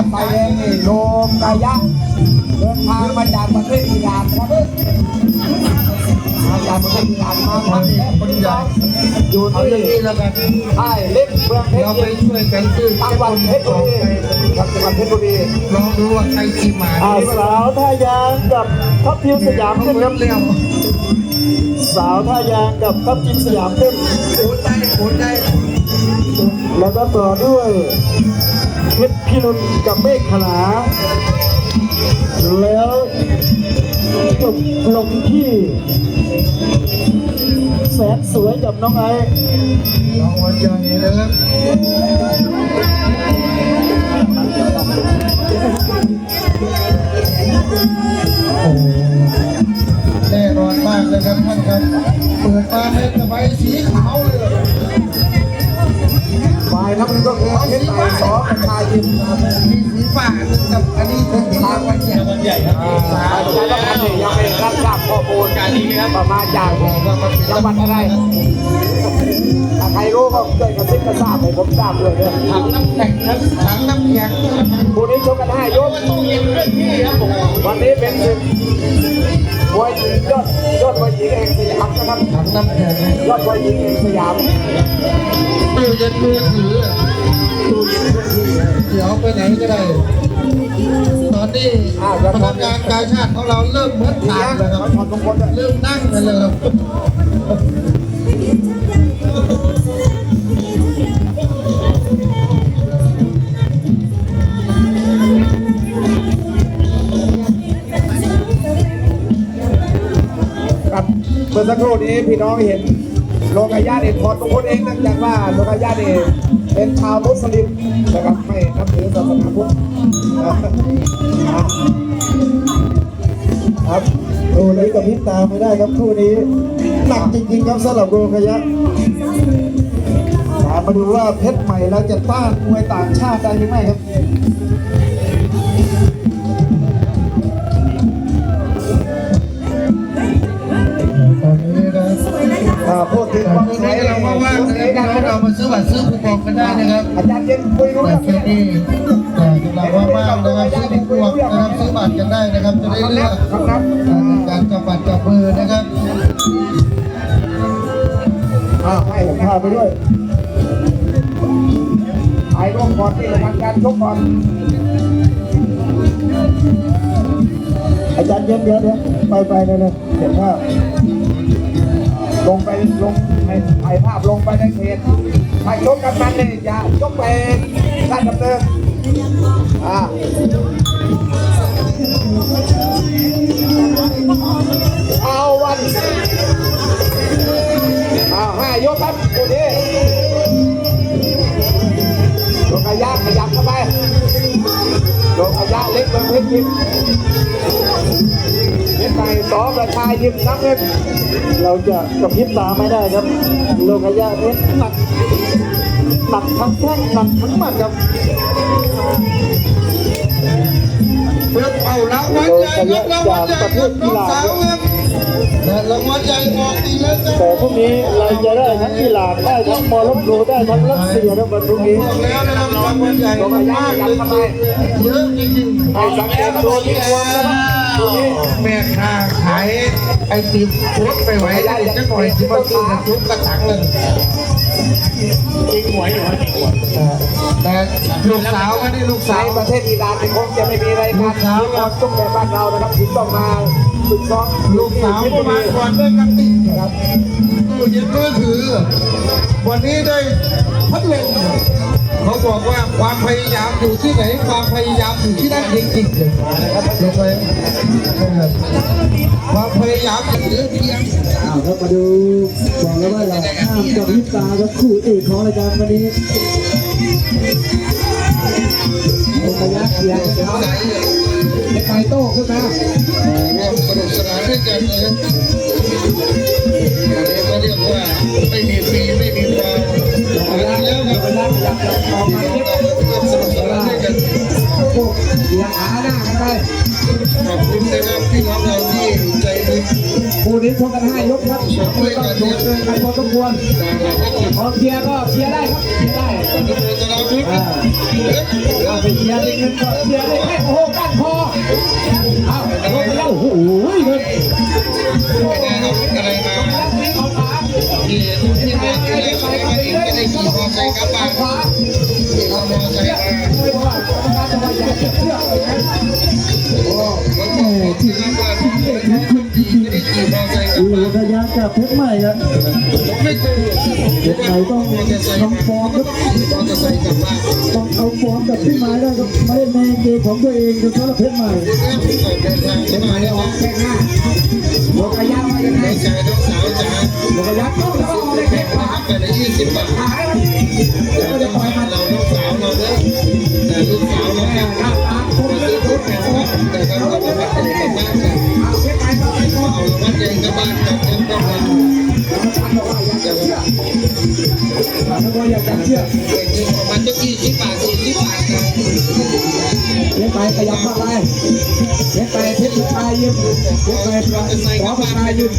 ครับไปเองนี่โลกายะเดินทางมาจากประเทศอิหร่านครับมาจากประเทศอิหร่านมาพักและปฏิบัติอยู่เอาอย่างที่นี้แล้วกันค่ายเล็กเมืองเพชเรารไปช่วยกันซื้อจังหวัดเพชรบุรีครับจังหวัดเพชรบุรีลองดูว่าใครขี่มาอ่าสาวท่ายางกับทัพทีมสยามขึ้นครับเร็วสาวท่ายางกับทัพทีมสยามขึ้น โอนได้โอนได้แล้วก็ต่อด้วย เพชรพิรุณกับเมฆขลา แล้วจบลงที่ แสนสวยกับน้องไอซ์รางวัลใหญ่นะครับโอ้แน่นอนมากเลยครับท่านครับ เปิดมาให้สบายสีขาวเลย ฝ่ายน้ำเงินก็คือเพชรไต่สอประชายยิมมีสีฟ้ากับอันนี้เป็นรางวัลใหญ่รางวัลใหญ่ครับอาจารย์ต้องการเนี่ยยังไม่รับทราบข้อมูลการนี้ครับประมาณจากจังหวัดอะไรถ้าใครรู้ก็ช่วยกระซิบกระซาบให้ผมทราบด้วยเด้อถังน้ำแข็งครับถังน้ำแข็งคู่นี้ชกกันห้ายกตู้เย็นเรื่องที่ครับผมวันนี้เป็นศึกมวยหญิงยอดยอดมวยหญิงแห่งสยามนะครับถังน้ำแข็งยอดมวยหญิงแห่งสยาม เย็นมือถือเดี๋ยวไปไหนก็ได้ ตอนนี้พนักงานการชาติของเราเริ่มเหมือนทางแล้วครับเริ่มนั่งกันเลยครับครับเมื่อสักครู่นี้พี่น้องเห็น โลกายะเนี่ยถอดมงคลเองนื่องจากว่าโลกายะเนี่ยเป็นชาวมุสลิมนะครับไม่นับถือศาสนาพุทธครับคู่นี้กับพริบตาไม่ได้ครับคู่นี้หนักจริงๆครับสำหรับโรคยะมมาดูว่าเพชรใหม่เราจะต้านมวยต่างชาติได้หรือไม่ครับ พูดถึงตคอวานมสวยนี้เราว่างๆนะครับพี่น้องเรามาซื้อบัตรซื้อคูปองกันได้นะครับอาจารย์เย็นคุยรู้บัเรื่ตองรเครเนี่ยดิตแต่สำหรับว่างๆนะครับซื้อคูปองนะครับซื้อบัตรกันได้นะครับจะได้เลือกคำนับการจับบัตรจับมือนะครับอ่าให้ผมพาไปด้วยถ่ายรูปก่อนที่จะทำการชกก่อนอาจารย์เย็นเดี๋ยวเดี๋ยวไปไปเลยเลยเห็นภาพ ลงไปลงในถ่ายภาพลงไปในเพจใครชกกันมันเนี่ยอย่าชกไปด้านดำเนินอ่าเอาวันเอาห้ายกครับคู่นี้ลงกระยะขยับเข้าไปลงกระยะเล็กลงเพชรยิม สอประชายิมน้ำเงินเราจะกับพริบตาไม่ได้ครับโลกยะนี้หนักหนักทั้งแข้งหนักทั้งหมัดครับเพื่อเอารางวัลใหญ่ครับรางวัลใหญ่ครับน้องสาวครับและรางวัลใหญ่ออกอีกแล้วจ้ะแต่พรุ่งนี้เราจะได้ทั้งอิหร่านได้ทั้งมอร็อกโกได้ทั้งรัสเซียครับวันพรุ่งนี้บอกแล้วนะครับรางวัลใหญ่มากเลยเยอะจริงๆไอ้สังเกตตัวที่รวมนะครับตัวนี้ แม่ค้าขายไอติมโคตรไปไหวได้จะหน่อยที่มาซื้อกระจุกกระถังเลยจริงหวยอยู่จริงหวยแต่ลูกสาวก็นี่ลูกในสาวประเทศอิหร่านเนี่ยคงจะไม่มีรายการนี้ครับต้องแบบบ้านเรานะครับถึงต้องมาฝึกซ้อมลูกสาวก็มาก่อนด้วยกันติครับตู้เย็นมือถือวันนี้ได้พัดลม เขาบอกว่าความพยายามอยู่ที่ไหน ความพยายามอยู่ที่นั่นจริงๆเลยนะครับลงไปความพยายามอยู่ที่เพียงเอาครับมาดูบอกแล้วว่าเราห้ามกับพริบตาครับคู่เอกของรายการวันนี้โลกยะเสียงสงสัยเลยไปโต้ขึ้นมาร่วมสนุกสนานด้วยกันเลยอันนี้ก็เรียกว่าไม่มีฟีไม่มีฟาวแล้วครับ ร่วมสนุกสนานด้วยกันเบียร์ขาหน้ากันไปขอบคุณนะครับพี่น้องเราที่ใจดีคู่นี้ชกกันห้ายกครับไม่ต้องโดนเกินกันพอสมควรแต่เราก็ต้องพอเคลียร์ก็เคลียร์ได้ครับเคลียร์ได้ขอบคุณตลอดทุกอ่าเอาไปเคลียร์ได้เงินก็เคลียร์ได้แค่โอ้โหก้านคอเอาลงไปแล้วโอ้โหเงินไม่ได้เอาอะไรมาแล้วตีเขาขาที่ที่มาที่แล้วเขาไม่ได้ไม่ได้ขี่ม ออร์ไซค์กลับบ้านขวาออกรรมการจะว่าอย่าเชื่อเชื่อเลยนะโอ้แล้วก็ที่รับว่าไม่ได้ขี่ไม่ได้ขี่มอเตอร์ไซค์กลับบ้านระยะกับเพชรใหม่ครับผมไม่เคยเพชรใหม่ต้องทำฟอร์มครับขี่มอเตอร์ไซค์กลับบ้านต้องเอาฟอร์มกับพี่ไม้ได้ครับมาเล่นในเกมของตัวเองครับเพชรใหม่เริ่มเดินทางเป็เข้านไงมาแล้วออกแข้งหน้าโลกระยะว่ายังไงน้องสาวจ๋าโลกระยะต้อง ยี่สิบบาทแล้วก็จะปล่อยมันเราลูกสาวเราเด้อแต่ลูกสาวเราแม่เนี่ยหน้าตาคมมาซื้อทุรกถแข่งแข่งโอ้แต่ก็เราก็วัดใจกับบ้านกันเอาเพชรไปก็ไปก่อนเอาวัดใจกับบ้านกันยังต้องมาแล้วมันบอกว่าอยจะเชื่อถ้าอกอยากจะเชื่อเก่งยิ่งประมาณจะยี่สิบบาทสี่สิบบาทนะ เพชรไปขยับเข้าไปเพชรไปเพชรสุดท้ายยืมเพชรไปขอสุดท้ายยืม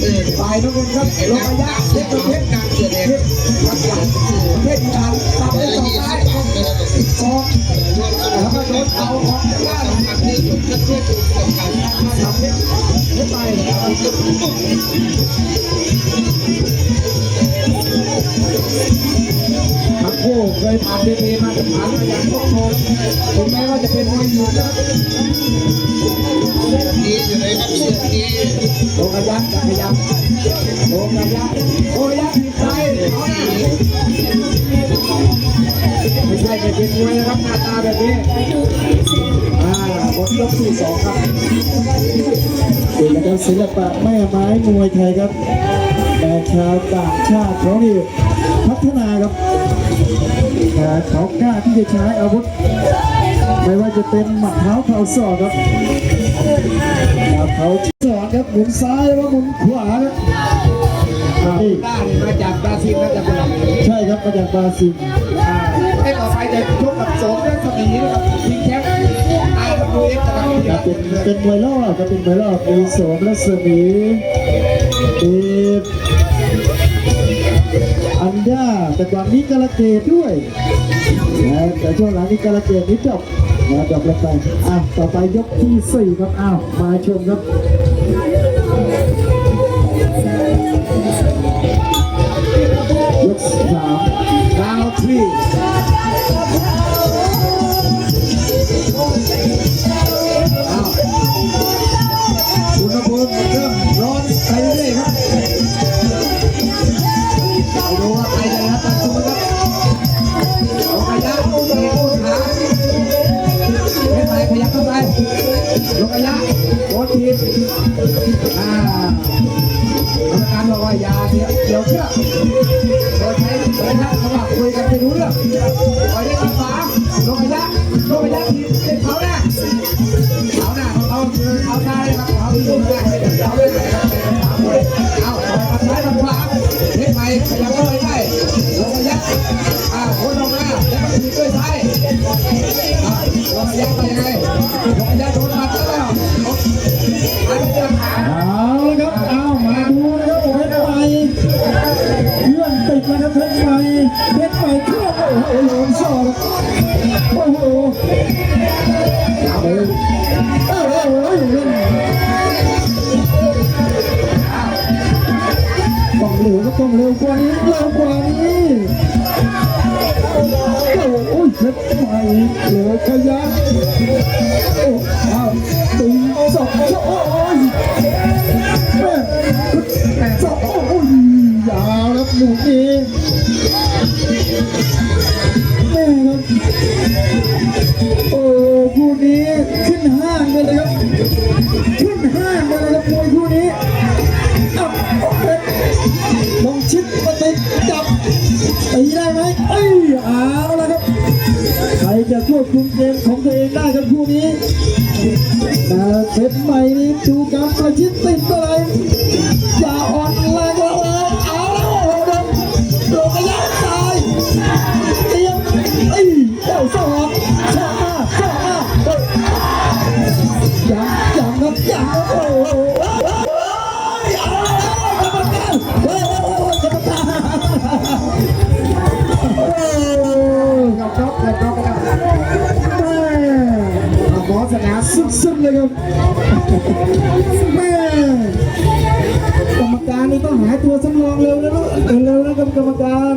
เออฝ่ายน้ำเงินครับโลกระยะเพชรเพชรการเกิดเองเพชรรับหลังเพชรทางตามแต่ไปละต่อยี่ซ้าสิยสองแล้วก็โดนเอาของด้านอันนี้ผมจะช่วยดูกับการทำเพชรเพชรไป ทั้งคู่เคยผ่านเวทีมาตรฐานมาอย่างทุกคนถึงแม้ว่าจะเป็นมวยหญิงนะครับนี้อยู่ในครับเสียงนี้โลกยักษ์จะยับโลกยักษ์โลกยักษ์ผิดใจไม่ใช่เป็นเป็นมวยนะครับหน้าตาแบบนี้อ่าบทยกที่สองครับเป็นนะครับศิลปะแม่ไม้มวยไทยครับแต่ชาวต่างชาติเขานี่ พัฒนาครับแต่เขากล้าที่จะใช้อาวุธ ไม่ว่าจะเป็นหมัดเท้าเข่าศอกครับหมัดเท้าศอกครับหมุนซ้ายแล้วก็หมุนขวาครับนี่ด้านมาจากบราซิลน่าจะเป็นหลักใช่ครับมาจากบราซิลอ่าให้ต่อไปจะชกกับสมเรื่องสมีนะครับทีมแชมป์ไอ้ดูเอ็กซ์นะครับครับเป็นเป็นมวยรอบครับเป็นมวยรอบมีโสมและสมีมี ย่าแต่ก่อนนี้กาลเกดด้วยนะแต่ช่วงหลังนี้กาลเกดนี้จบนะจบลงไปอ้าวต่อไปยกที่สี่ครับอ้าวมาชมครับยกสามดาวทรี ยับเข้าไปลงระยะโดนทีอ่ากรรมการบอกว่าอย่าเดียวเดี๋ยวเชื่อโดยใช้โดยท่านเขาบอกคุยกันไม่รู้เรื่องปล่อยได้ที่ฟ้าลงไปยักลงไปยักทีเป็นเขาหน้าเขาหน้าเขาเขาหน้าเลยครับเขาที่ลงหน้าเป็นเขาหน้ครับเป็นเขาเลยเอาต่อกันซ้ายกันขวาเล็กไปขยับเข้าไปได้ลงไปยักอ่าโคนลงหน้าแล้วก็มีด้วยซ้ายอ่าลงไปยักไป ต้องเร็วกว่านี้เร็วกว่านี้โอ้ยเจ็บไหมเหลือขยัก ชิดก็ติดจับตีได้ไหมเอ้ยเอาแล้ะครับ ใครจะควบคุมเกมของตัวเองได้กันคู่นี้แต่เซตใหม่นี้ชูกำประชิดติดอะไรอย่าอ่อนแรงเลยเอาและโอ้โหโดนโดนกระยาตายเตรียมเอ้ยเจ้าสองชอบาชอบมายังยังครัยังโอ้โสุดๆเลยครับแม่กรรมการนี่ต้องหาตัวสำรองเร็วนะลูกเร็วนะครับกรรมการ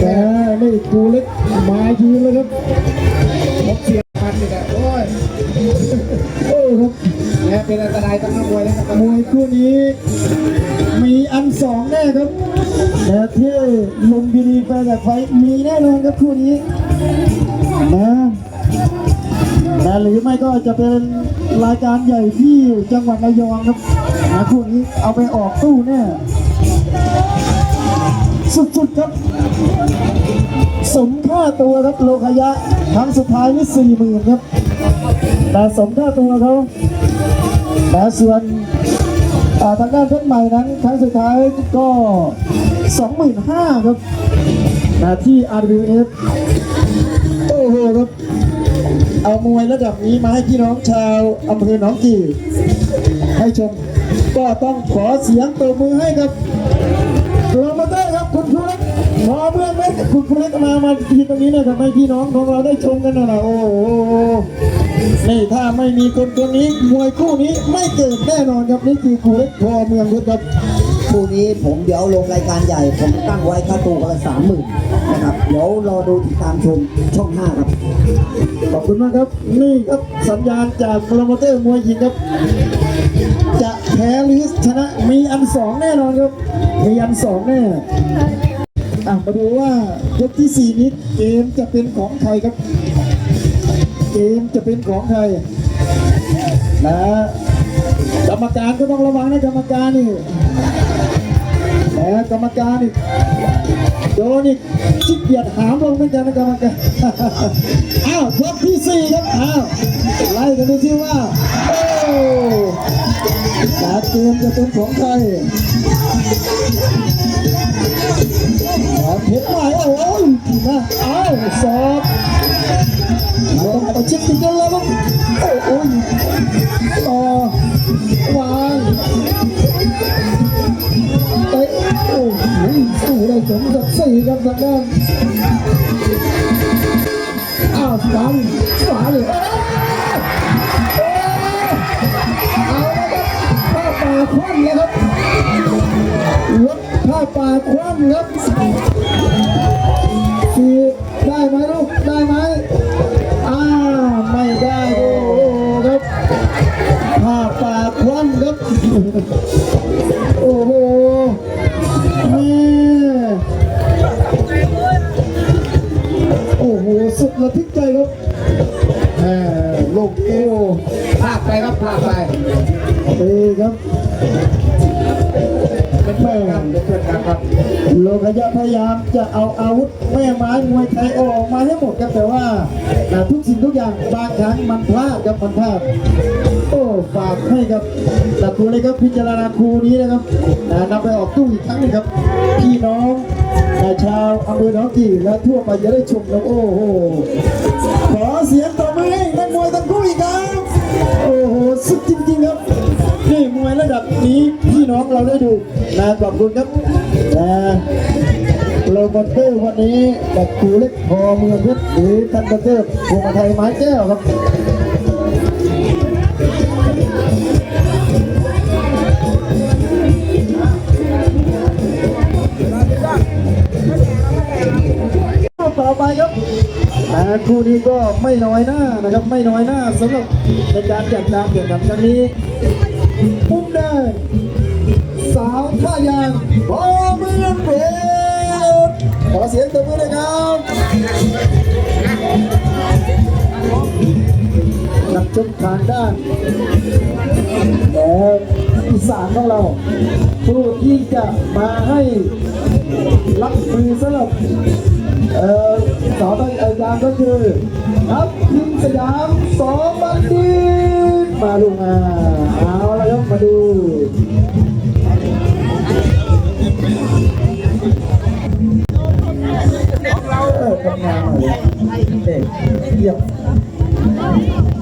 แต่นี่กูเล็กมายืนเลยครับผมเสียพันนี่แหละโอ้ยโอ้ครับแม่เป็นอันตรายตั้งนักมวยนะครับมวยคู่นี้มีอันสองแน่ครับแต่ที่ลุมพินีไปกับไฟมีแน่นอนครับคู่นี้นะ แต่หรือไม่ก็จะเป็นรายการใหญ่ที่จังหวัดระยองครับนะคู่นี้เอาไปออกตู้แน่สุดๆครับ สมค่าตัวครับโลคยะครั้งสุดท้ายนี่สี่หมื่นครับ แต่สมค่าตัวเขาและส่วนทางด้านเพชรใหม่นั้นครั้งสุดท้ายก็ 25,000 ครับแต่ที่ RWF เอามวยระดับนี้มาให้พี่น้องชาวอำเภอหนองกี่ให้ชม ก็ต้องขอเสียงตบมือให้กับโปรโมเตอร์ครับคุณครูเล็กหมอเมื่อเม็ดคุณครูเล็กมามาทีตรงนี้หนะครับให้พี่น้องของเราได้ชมกันหน่อยโอ้โหนี่ถ้าไม่มีคนคนนี้มวยคู่นี้ไม่เกิดแน่นอนครับนี่คือครูเล็กพอเมืองพุทธครับ คู่นี้ผมเดี๋ยวลงรายการใหญ่ ผมตั้งไว้ค่าตัวคนละสามหมื่นนะครับ เดี๋ยวรอดูติดตามชมช่อง5ครับ ขอบคุณมากครับ นี่ครับสัญญาณจากโปรโมเตอร์มวยหญิงครับ จะแพ้หรือชนะมีอันสองแน่นอนครับ มีอันสองแน่อะมาดูว่ายกที่สี่นี้เกมจะเป็นของใครครับ เกมจะเป็นของใครนะกรรมการก็ต้องระวังนะกรรมการนี่ แต่กรรมการนี่โดนอีกชิบเบียดหามลงเหมือนกันนะกรรมการ อ้าวยกที่สี่ครับอ้าวไล่กันดูสิว่าโอ้การเกมจะเป็นของใครเอาเพชรใหม่โอ้ยนะอ้าวสอบเอาเอาชิดติดกันแล้วมั้งโอ้ยต่อวาง สู้ได้สมกับสี่ครับทางด้านอ้าวฟันขวาเลยเอาละครับผ้าป่าคว่ำแล้วครับรถผ้าป่าคว่ำครับ โลกยะพยายามจะเอาอาวุธแม่ไม้มวยไทยออกมาให้หมดครับแต่ว่าแต่ทุกสิ่งทุกอย่างบางครั้งมันพลาดครับมันพลาดโอ้ฝากให้กับแต่ครูเลยครับพิจารณาครูนี้นะครับนำไปออกตู้อีกครั้งหนึงครับพี่น้องชาวอำเภอหนองกี่และทั่วไปจะได้ชมครับโอ้โหขอเสียงตบมือให้นักมวยทั้งคู่อีกครับโอ้โหสุดจริงๆครับ นี่มวยระดับนี้พี่น้องเราได้ดูนะขอบคุณครับนะโปรโมเตอร์วันนี้แบบครูเล็กพอเมืองเพชรหรือท่านโปรเตอร์พวงมาไทยไม้แก้วครับต่อไปครับแต่คู่นี้ก็ไม่น้อยหน้านะครับ ไม่น้อยหน้าสำหรับในการจัดการแข่งขันครั้งนี้ มุมแดงสาวท่ายางพอเมืองเพชรขอเสียงตบมือเลยครับนักชกทางด้านแออีสานของเราผู้ที่จะมาให้รับมือสำหรับเอ่อสาวตั้งอาจารย์ก็คือครับพิมสยามสองบัณฑิต มาลูกมาเอาละครับมาดูเราทำงานหน่เด็กเยี่ยม